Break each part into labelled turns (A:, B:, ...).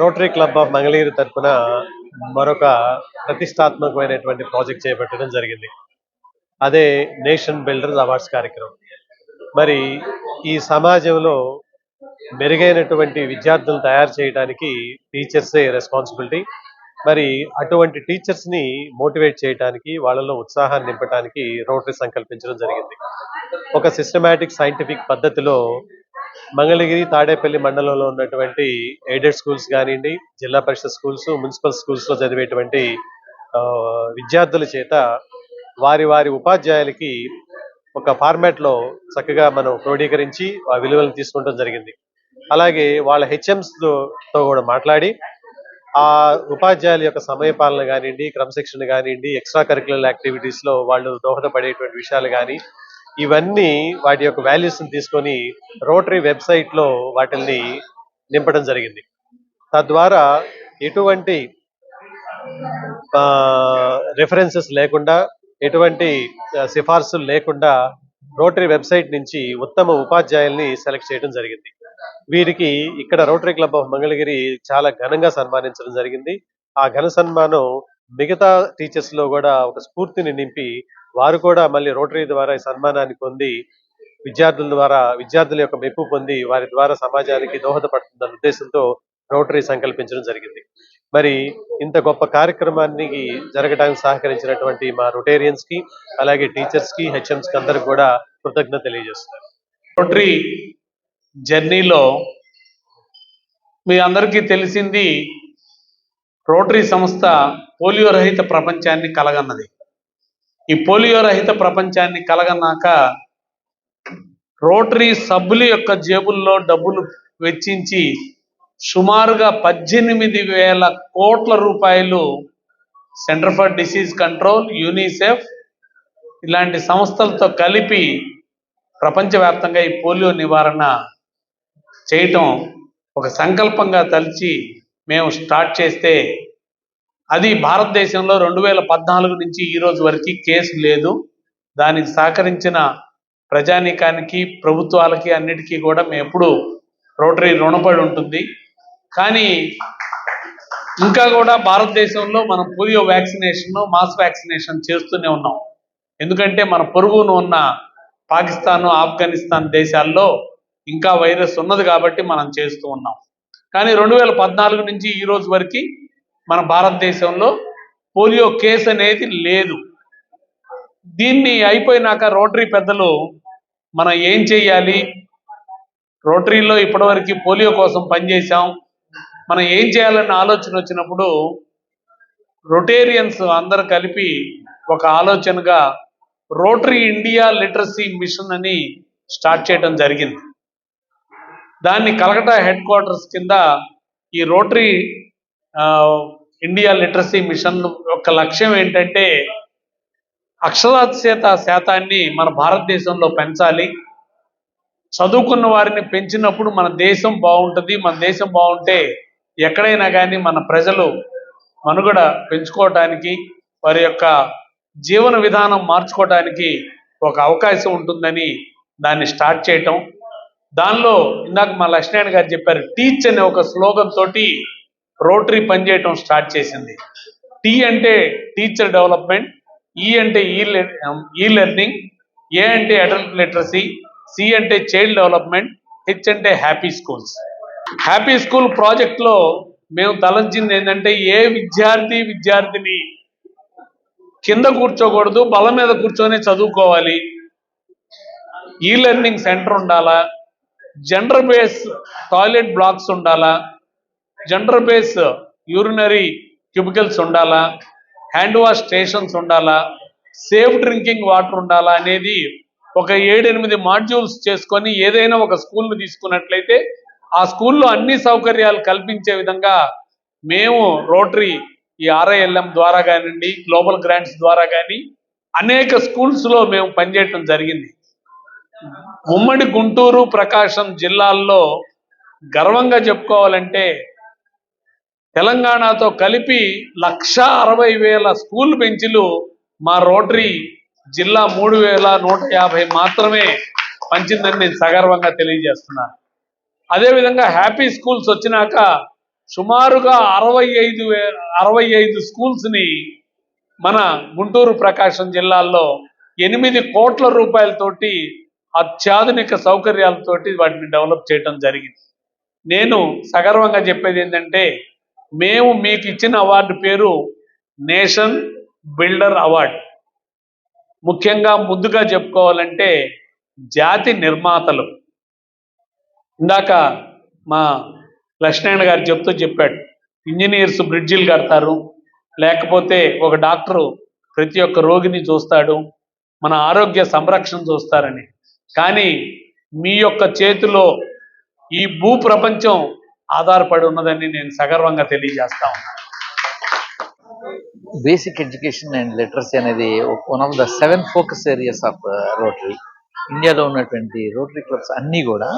A: Rotary club of Mangalagiri తరఫున మరొక ప్రతిష్టాత్మకమైనటువంటి project చేపట్టడం జరిగింది. అదే నేషన్ బిల్డర్స్ అవార్డ్స్ కార్యక్రమం. మరి ఈ సమాజంలో మెరుగైనటువంటి విద్యార్థులను తయారు చేయడానికి టీచర్సే రెస్పాన్సిబిలిటీ మరి అటువంటి టీచర్స్ని మోటివేట్ చేయడానికి వాళ్ళలో ఉత్సాహాన్ని నింపడానికి రోటరీ సంకల్పించడం జరిగింది. ఒక సిస్టమాటిక్ సైంటిఫిక్ పద్ధతిలో మంగళగిరి తాడేపల్లి మండలంలో ఉన్నటువంటి ఎయిడెడ్ స్కూల్స్ కానివ్వండి జిల్లా పరిషత్ స్కూల్స్ మున్సిపల్ స్కూల్స్లో చదివేటువంటి ఆ, విద్యార్థుల చేత వారి వారి ఉపాధ్యాయులకి ఒక ఫార్మాట్లో చక్కగా మనం క్రోడీకరించి ఆ విలువలను తీసుకుంటం జరిగింది. అలాగే వాళ్ళ హెచ్ఎంస్తో కూడా మాట్లాడి ఆ ఉపాధ్యాయుల యొక్క సమయ పాలన కానివ్వండి క్రమశిక్షణ కానివ్వండి ఎక్స్ట్రా కరికులర్ యాక్టివిటీస్లో వాళ్ళు దోహదపడేటువంటి విషయాలు కానీ ఇవన్నీ వాటి యొక్క వాల్యూస్ని తీసుకొని రోటరీ వెబ్సైట్లో వాటిల్ని నింపడం జరిగింది. తద్వారా ఎటువంటి రిఫరెన్సెస్ లేకుండా ఎటువంటి సిఫార్సులు లేకుండా రోటరీ వెబ్సైట్ నుంచి ఉత్తమ ఉపాధ్యాయుల్ని సెలెక్ట్ చేయడం జరిగింది. వీరికి ఇక్కడ రోటరీ క్లబ్ ఆఫ్ మంగళగిరి చాలా ఘనంగా సన్మానించడం జరిగింది. ఆ ఘన సన్మానం మిగతా టీచర్స్లో కూడా ఒక స్ఫూర్తిని నింపి వారు కూడా మళ్ళీ రోటరీ ద్వారా ఈ సన్మానాన్ని పొంది విద్యార్థుల ద్వారా విద్యార్థుల యొక్క మెప్పు పొంది వారి ద్వారా సమాజానికి దోహదపడుతుందన్న ఉద్దేశంతో రోటరీ సంకల్పించడం జరిగింది. మరి ఇంత గొప్ప కార్యక్రమానికి జరగడానికి సహకరించినటువంటి మా రొటేరియన్స్కి అలాగే టీచర్స్కి హెచ్ఎంస్కి అందరికి కూడా కృతజ్ఞత తెలియజేస్తున్నారు
B: రోటరీ జర్నీలో మీ అందరికీ తెలిసింది రోటరీ సంస్థ పోలియో రహిత ప్రపంచాన్ని కలగన్నది. ఈ పోలియో రహిత ప్రపంచాన్ని కలగన్నాక రోటరీ సభ్యుల యొక్క జేబుల్లో డబ్బులు వెచ్చించి సుమారుగా పద్దెనిమిది వేల కోట్ల రూపాయలు centre for disease control UNICEF ఇలాంటి సంస్థలతో కలిపి ప్రపంచవ్యాప్తంగా ఈ పోలియో నివారణ చేయటం ఒక సంకల్పంగా తలిచి మేము స్టార్ట్ చేస్తే అది భారతదేశంలో రెండు వేల పద్నాలుగు నుంచి ఈ రోజు వరకు కేసు లేదు. దానికి సహకరించిన ప్రజానీకానికి ప్రభుత్వాలకి అన్నిటికీ కూడా మేము ఎప్పుడు రోటరీ రుణపడి ఉంటుంది. కానీ ఇంకా కూడా భారతదేశంలో మనం పోలియో వ్యాక్సినేషన్ మాస్ వ్యాక్సినేషన్ చేస్తూనే ఉన్నాం. ఎందుకంటే మన పొరుగును ఉన్న పాకిస్తాన్ ఆఫ్ఘనిస్తాన్ దేశాల్లో ఇంకా వైరస్ ఉన్నది కాబట్టి మనం చేస్తూ ఉన్నాం. కానీ రెండు వేల పద్నాలుగు నుంచి ఈ రోజు వరకు మన భారతదేశంలో పోలియో కేసు అనేది లేదు. దీన్ని అయిపోయినాక రోటరీ పెద్దలు మనం ఏం చేయాలి? రోటరీలో ఇప్పటివరకు పోలియో కోసం పనిచేసాం మనం ఏం చేయాలన్న ఆలోచన వచ్చినప్పుడు రొటేరియన్స్ అందరు కలిపి ఒక ఆలోచనగా రోటరీ ఇండియా లిటరసీ మిషన్ అని స్టార్ట్ చేయడం జరిగింది. దాన్ని కలకటా హెడ్ క్వార్టర్స్ కింద ఈ రోటరీ ఇండియా లిటరసీ మిషన్ యొక్క లక్ష్యం ఏంటంటే అక్షరాస్యత శాతాన్ని మన భారతదేశంలో పెంచాలి. చదువుకున్న వారిని పెంచినప్పుడు మన దేశం బాగుంటుంది మన దేశం బాగుంటే ఎక్కడైనా కానీ మన ప్రజలు మనుగడ పెంచుకోవటానికి వారి యొక్క జీవన విధానం మార్చుకోవటానికి ఒక అవకాశం ఉంటుందని దాన్ని స్టార్ట్ చేయటం. దానిలో ఇందాక మా లక్ష్మణ గారు చెప్పారు టీచ్ అనే ఒక స్లోగన్ తోటి రోటరీ పనిచేయటం స్టార్ట్ చేసింది. టీ అంటే టీచర్ డెవలప్మెంట్ ఈ అంటే ఈ ఈ లెర్నింగ్ ఏ అంటే అడల్ట్ లిటరసీ సి అంటే చైల్డ్ డెవలప్మెంట్ హెచ్ అంటే హ్యాపీ స్కూల్స్. హ్యాపీ స్కూల్ ప్రాజెక్ట్లో మేము తలంచింది ఏంటంటే ఏ విద్యార్థి విద్యార్థిని కింద కూర్చోకూడదు బల మీద కూర్చొని చదువుకోవాలి. ఈ లెర్నింగ్ సెంటర్ ఉండాలా? జెండర్ బేస్ టాయిలెట్ బ్లాక్స్ ఉండాలా? జెండర్ బేస్ యూరినరీ క్యూబికల్స్ ఉండాలా? హ్యాండ్ వాష్ స్టేషన్స్ ఉండాలా? సేఫ్ డ్రింకింగ్ వాటర్ ఉండాలా అనేది ఒక ఏడెనిమిది మాడ్యూల్స్ చేసుకొని ఏదైనా ఒక స్కూల్ను తీసుకున్నట్లయితే ఆ స్కూల్లో అన్ని సౌకర్యాలు కల్పించే విధంగా మేము రోటరీ ఈ ఆర్ఐఎల్ఎం ద్వారా కానివ్వండి గ్లోబల్ గ్రాంట్స్ ద్వారా కానీ అనేక స్కూల్స్లో మేము పనిచేయటం జరిగింది. ఉమ్మడి గుంటూరు ప్రకాశం జిల్లాల్లో గర్వంగా చెప్పుకోవాలంటే తెలంగాణతో కలిపి లక్ష అరవై వేల స్కూల్ బెంచ్లు మా రోటరీ జిల్లా మూడు వేల నూట యాభై మాత్రమే పంచిందని నేను సగర్వంగా తెలియజేస్తున్నాను. అదేవిధంగా హ్యాపీ స్కూల్స్ వచ్చినాక సుమారుగా అరవై ఐదు వే- అరవై ఐదు స్కూల్స్ని మన గుంటూరు ప్రకాశం జిల్లాల్లో ఎనిమిది కోట్ల రూపాయలతోటి అత్యాధునిక సౌకర్యాలతోటి వాటిని డెవలప్ చేయడం జరిగింది. నేను సగర్వంగా చెప్పేది ఏంటంటే మేము మీకు ఇచ్చిన అవార్డు పేరు నేషన్ బిల్డర్ అవార్డ్. ముఖ్యంగా ముందుగా చెప్పుకోవాలంటే జాతి నిర్మాతలు. ఇందాక మా లక్ష్మణ గారు చెప్తూ చెప్పాడు ఇంజనీర్స్ బ్రిడ్జిలు కడతారు లేకపోతే ఒక డాక్టరు ప్రతి ఒక్క రోగిని చూస్తాడు మన ఆరోగ్య సంరక్షణ చూస్తారని. కానీ మీ యొక్క చేతిలో ఈ భూ ప్రపంచం ఆధారపడి ఉన్నదని నేను సగర్వంగా తెలియజేస్తా ఉన్నాను
C: బేసిక్ ఎడ్యుకేషన్ అండ్ లిటరసీ అనేది one of the seven focus areas of Rotary ఇండియాలో ఉన్నటువంటి రోటరీ క్లబ్స్ అన్నీ కూడా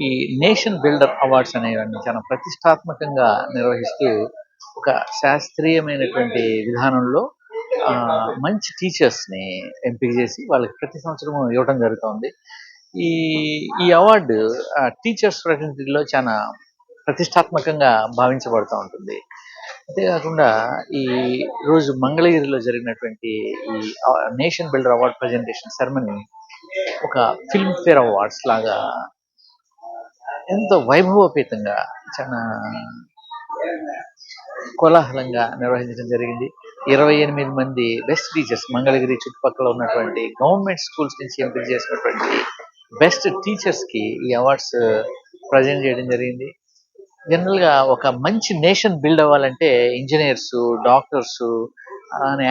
C: ఈ నేషన్ బిల్డర్ అవార్డ్స్ అనేవన్నీ చాలా ప్రతిష్టాత్మకంగా నిర్వహిస్తూ ఒక శాస్త్రీయమైనటువంటి విధానంలో మంచి టీచర్స్ని ఎంపిక చేసి వాళ్ళకి ప్రతి సంవత్సరం ఇవ్వడం జరుగుతుంది. ఈ ఈ అవార్డు టీచర్స్ ఫ్రెటర్నిటీలో చాలా ప్రతిష్టాత్మకంగా భావించబడుతూ ఉంటుంది. అంతేకాకుండా ఈ రోజు మంగళగిరిలో జరిగినటువంటి ఈ nation builder award presentation ceremony ఒక ఫిల్మ్ ఫేర్ అవార్డ్స్ లాగా ఎంతో వైభవోపేతంగా చాలా కోలాహలంగా నిర్వహించడం జరిగింది. ఇరవై ఎనిమిది మంది బెస్ట్ టీచర్స్ మంగళగిరి చుట్టుపక్కల ఉన్నటువంటి గవర్నమెంట్ స్కూల్స్ నుంచి ఎంపిక చేసినటువంటి బెస్ట్ టీచర్స్కి ఈ అవార్డ్స్ ప్రజెంట్ uh, చేయడం జరిగింది. జనరల్గా ఒక మంచి నేషన్ బిల్డ్ అవ్వాలంటే ఇంజనీర్స్ డాక్టర్స్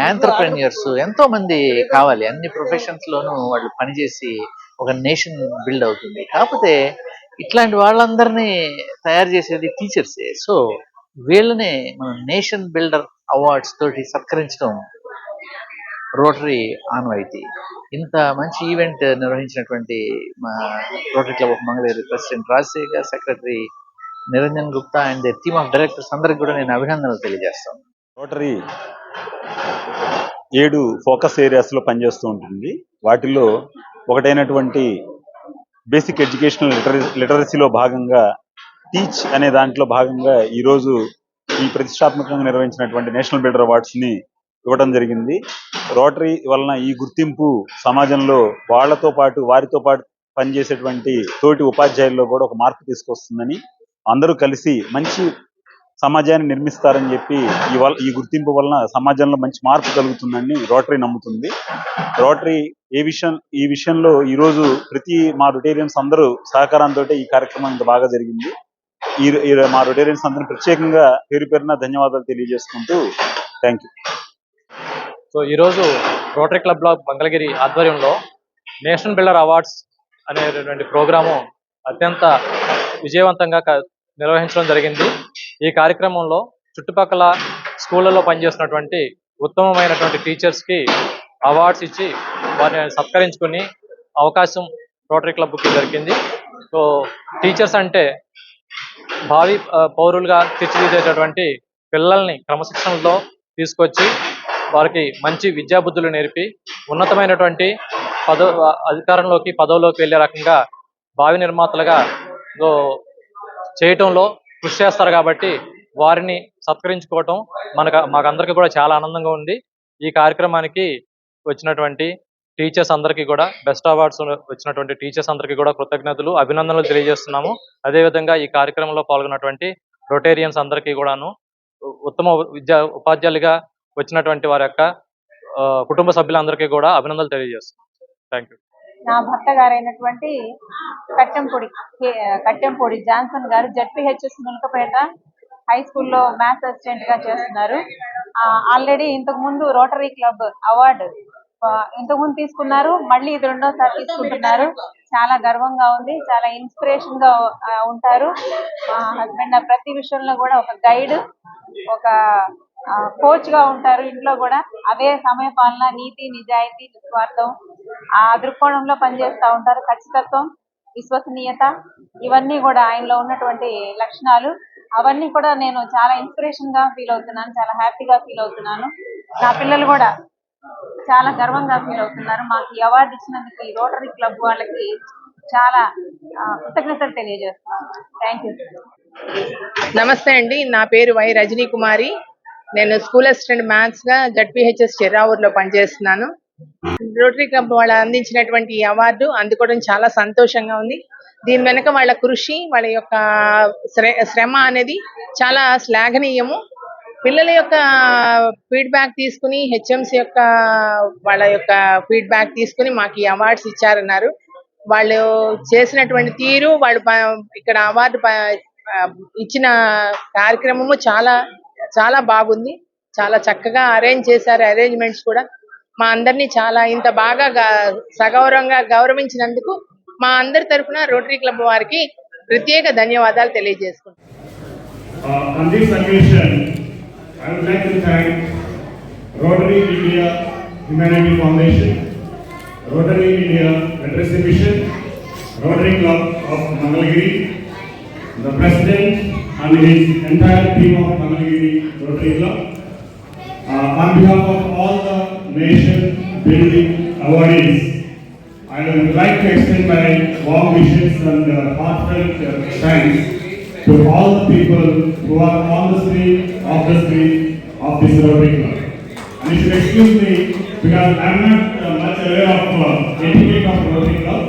C: ఆంటర్ప్రెన్యూర్స్ ఎంతో మంది కావాలి. అన్ని ప్రొఫెషన్స్ లోనూ వాళ్ళు పనిచేసి ఒక నేషన్ బిల్డ్ అవుతుంది. కాకపోతే ఇట్లాంటి వాళ్ళందరినీ తయారు చేసేది టీచర్సే సో వీళ్ళనే మనం నేషన్ బిల్డర్ అవార్డ్స్ తోటి సత్కరించడం రోటరీ ఆనవాయితీ. ఇంత మంచి ఈవెంట్ నిర్వహించినటువంటి మా Rotary club of Mangalagiri president Rajasekhar secretary Niranjan Gupta and the team of directors అందరికి కూడా నేను అభినందనలు తెలియజేస్తాను.
D: రోటరీ ఏడు ఫోకస్ ఏరియాస్లో పనిచేస్తూ ఉంటుంది. వాటిలో ఒకటైనటువంటి బేసిక్ ఎడ్యుకేషనల్ లిటరసీ లిటరసీలో భాగంగా టీచ్ అనే దాంట్లో భాగంగా ఈరోజు ఈ ప్రతిష్టాత్మకంగా నిర్వహించినటువంటి నేషనల్ బిల్డర్ అవార్డ్స్ని ఇవ్వడం జరిగింది. రోటరీ వలన ఈ గుర్తింపు సమాజంలో వాళ్ళతో పాటు వారితో పాటు పనిచేసేటువంటి తోటి ఉపాధ్యాయుల్లో కూడా ఒక మార్పు తీసుకొస్తుందని అందరూ కలిసి మంచి సమాజాన్ని నిర్మిస్తారని చెప్పి ఈ వల్ల ఈ గుర్తింపు వలన సమాజంలో మంచి మార్పు కలుగుతుందని రోటరీ నమ్ముతుంది. రోటరీ ఏ విషయం ఈ విషయంలో ఈ రోజు ప్రతి మా రొటేరియన్స్ అందరూ సహకారంతో ఈ కార్యక్రమం ఇంత బాగా జరిగింది. ఈ మా రొటేరియన్స్ అందరినీ ప్రత్యేకంగా పేరు పేరున ధన్యవాదాలు తెలియజేసుకుంటూ థ్యాంక్ యూ.
E: సో ఈరోజు రోటరీ క్లబ్ బ్లాక్ మంగళగిరి ఆధ్వర్యంలో నేషనల్ బిల్డర్ అవార్డ్స్ అనేటువంటి ప్రోగ్రాము అత్యంత విజయవంతంగా నిర్వహించడం జరిగింది. ఈ కార్యక్రమంలో చుట్టుపక్కల స్కూళ్ళలో పనిచేస్తున్నటువంటి ఉత్తమమైనటువంటి టీచర్స్కి అవార్డ్స్ ఇచ్చి వారిని సత్కరించుకుని అవకాశం రోటరీ క్లబ్కి దొరికింది. సో టీచర్స్ అంటే భావి పౌరులుగా తీర్చిదిద్దేటటువంటి పిల్లల్ని క్రమశిక్షణలో తీసుకొచ్చి వారికి మంచి విద్యాబుద్ధులు నేర్పి ఉన్నతమైనటువంటి పదవ అధికారంలోకి పదవిలోకి వెళ్ళే రకంగా భావి నిర్మాతలుగా చేయటంలో కృషి చేస్తారు కాబట్టి వారిని సత్కరించుకోవటం మనకు మాకందరికీ కూడా చాలా ఆనందంగా ఉంది. ఈ కార్యక్రమానికి వచ్చినటువంటి టీచర్స్ అందరికీ కూడా బెస్ట్ అవార్డ్స్ వచ్చినటువంటి టీచర్స్ అందరికీ కూడా కృతజ్ఞతలు అభినందనలు తెలియజేస్తున్నాము. అదేవిధంగా ఈ కార్యక్రమంలో పాల్గొన్నటువంటి రొటేరియన్స్ అందరికీ కూడాను ఉత్తమ విద్యా ఉపాధ్యాయులుగా వచ్చినటువంటి వారి యొక్క కుటుంబ సభ్యులందరికీ కూడా అభినందనలు తెలియజేస్తున్నాం. థ్యాంక్ యూ
F: నా భర్త గారైనటువంటి కట్టెంపొడి కే- కట్టెంపొడి జాన్సన్ గారు జడ్పీహెచ్ఎస్ ములకపేట హై స్కూల్లో మ్యాథ్స్ అసిస్టెంట్గా చేస్తున్నారు ఆల్రెడీ ఇంతకు ముందు రోటరీ క్లబ్ అవార్డు ఇంతకుముందు ఇంతకు ముందు తీసుకున్నారు మళ్ళీ ఇది రెండోసారి తీసుకుంటున్నారు. చాలా గర్వంగా ఉంది చాలా ఇన్స్పిరేషన్గా ఆ, మా హస్బెండ్ ప్రతి విషయంలో కూడా ఒక గైడ్ ఒక కోచ్గా ఉంటారు ఇంట్లో కూడా. అదే సమయపాలన నీతి నిజాయితీ నిస్వార్థం ఆ దృక్కోణంలో పనిచేస్తూ ఉంటారు. ఖచ్చితత్వం విశ్వసనీయత ఇవన్నీ కూడా ఆయనలో ఉన్నటువంటి లక్షణాలు. అవన్నీ కూడా నేను చాలా ఇన్స్పిరేషన్గా ఫీల్ అవుతున్నాను చాలా హ్యాపీగా ఫీల్ అవుతున్నాను. నా పిల్లలు కూడా చాలా గర్వంగా ఫీల్ అవుతున్నారు. మాకు ఈ అవార్డు ఇచ్చినందుకు ఈ రోటరీ క్లబ్ వాళ్ళకి చాలా కృతజ్ఞతలు తెలియజేస్తున్నాను థ్యాంక్ యూ
G: నమస్తే అండి. నా పేరు వై రజనీ కుమారి. నేను స్కూల్ అసిస్టెంట్ మ్యాథ్స్గా జడ్పిహెచ్ఎస్ చెర్రావూరులో పనిచేస్తున్నాను. రోటరీ క్లబ్ వాళ్ళు అందించినటువంటి ఈ అవార్డు అందుకోవడం చాలా సంతోషంగా ఉంది. దీని వెనక వాళ్ళ కృషి వాళ్ళ యొక్క శ్ర- శ్రమ అనేది చాలా శ్లాఘనీయము. పిల్లల యొక్క ఫీడ్బ్యాక్ తీసుకుని హెచ్ఎంసి యొక్క వాళ్ళ యొక్క ఫీడ్బ్యాక్ తీసుకుని మాకు ఈ అవార్డ్స్ ఇచ్చారన్నారు. వాళ్ళు చేసినటువంటి తీరు వాళ్ళు ఇక్కడ అవార్డు ఇచ్చిన కార్యక్రమము చాలా చాలా బాగుంది. చాలా చక్కగా అరేంజ్ చేశారు అరేంజ్మెంట్స్ కూడా. మా అందరినీ చాలా ఇంత బాగా సగౌరవంగా గౌరవించినందుకు మా అందరి తరఫున రోటరీ క్లబ్ వారికి ప్రత్యేక ధన్యవాదాలు తెలియజేసుకుంటున్నాను.
H: I would like to thank Rotary India Humanity Foundation, Rotary India Literacy Mission, Rotary Club of Mangalagiri, the President and his entire team of Mangalagiri Rotary Club. Uh, on behalf of all the nation building awardees, I would like to extend my warm wishes and uh, heartfelt uh, thanks to all the people who are on the street, off the street of this Club. And you should excuse me because I am not uh, much aware of uh, etiquette of Club,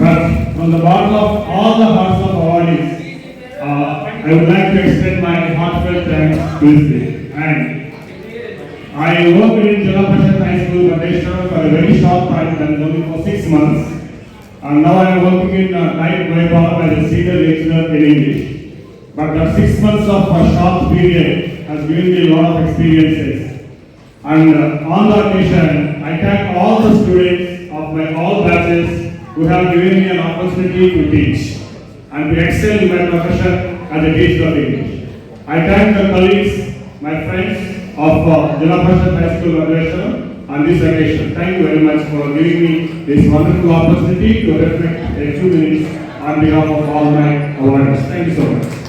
H: but from the bottom of all the hearts of awardees, uh, I would like to extend my heartfelt thanks to this. And I worked in Jala Prashad High School, Madheshwar for a very short time, is only for six months. And now I am working in uh, Night Vaibhav as a senior lecturer in English. But the six months of a short period has given me a lot of experiences. And uh, on that occasion, I thank all the students of my all batches who have given me an opportunity to teach and to excel in my profession as a teacher of English. I thank the colleagues, my friends of uh, Prashad High School, Madheshwar on this occasion. Thank you very much for giving me this wonderful opportunity to reflect a few minutes on behalf of all my awardees. Thank you so much.